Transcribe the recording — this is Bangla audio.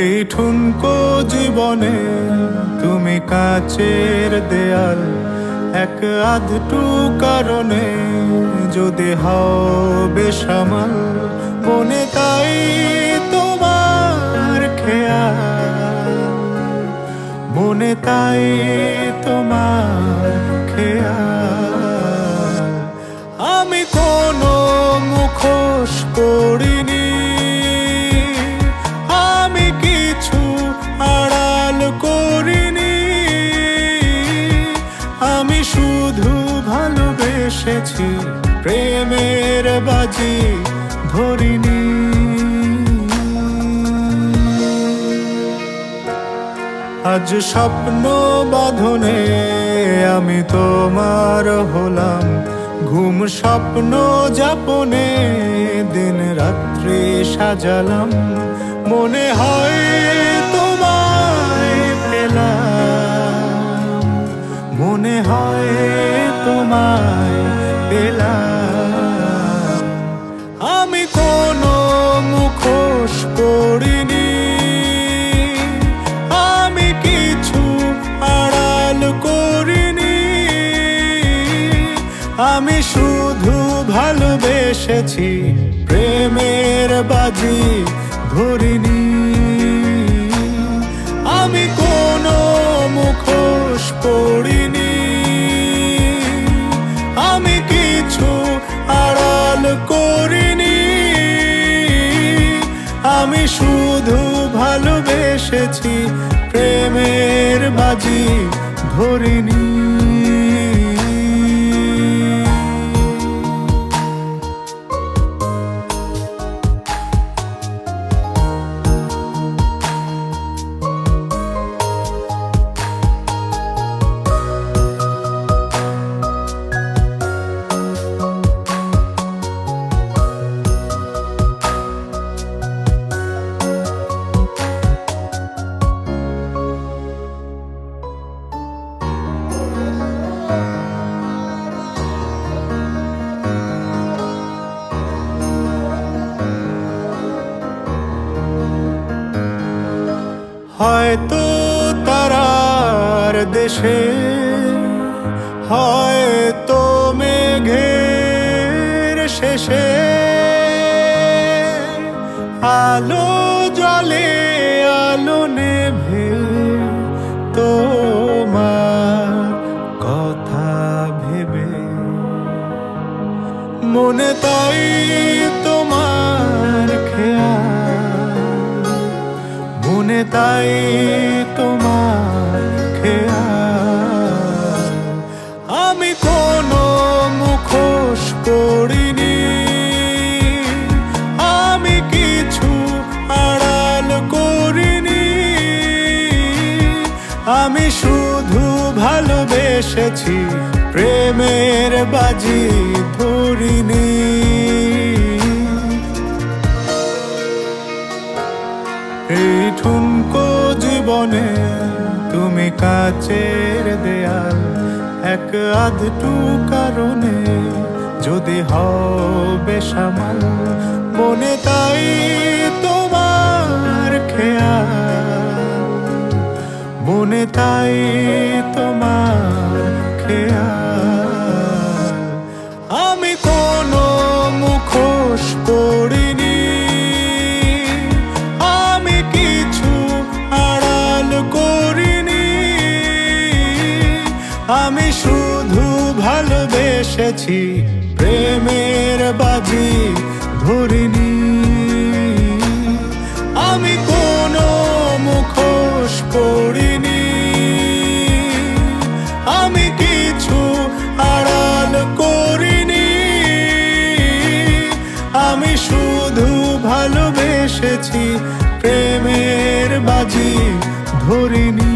এই ঠুনকো জীবনে তুমি কাচের দেয়াল, এক আধটু কারণে যদি হও বেসামাল, মনে তাই তোমার খেয়াল। মনে তাই তোমার খেয়াল। আমি কোনো মুখোশ ভালোবেসেছি প্রেমের বাজি ধরিনি। আজ স্বপ্ন বাঁধনে আমি তোমার হলাম। ঘুম স্বপ্ন যাপনে দিন রাত্রি সাজালাম। মনে হয় ভালোবেসেছি, প্রেমের বাজি ধরিনি। আমি কোনো মুখোশ করিনি আমি কিছু আড়াল করিনি। আমি শুধু ভালোবেসেছি, প্রেমের বাজি ধরিনি। হয়তো তারার দেশে, হয়তো মেঘের শেষে। আলো জলে, আলো নেভে তোমার কথা ভেবে। মনে তাই তোমার খেয়াল। মনে তাই তোমার খেয়াল। আমি কোনো মুখোশ করিনি আমি কিছু আড়াল করিনি। আমি শুধু ভালোবেসেছি, প্রেমের বাজি ধরিনি। এই ঠুনকো জীবনে তুমি কাচের দেয়াল, এক আধটু কারণে যদি হবে সামাল মনে তাই তোমার খেয়াল। মনে তাই আমি শুধু ভালোবেসেছি প্রেমের বাজি ধরিনি। আমি কোনো মুখোশ করিনি আমি কিছু আড়াল করিনি। আমি শুধু ভালোবেসেছি প্রেমের বাজি ধরিনি।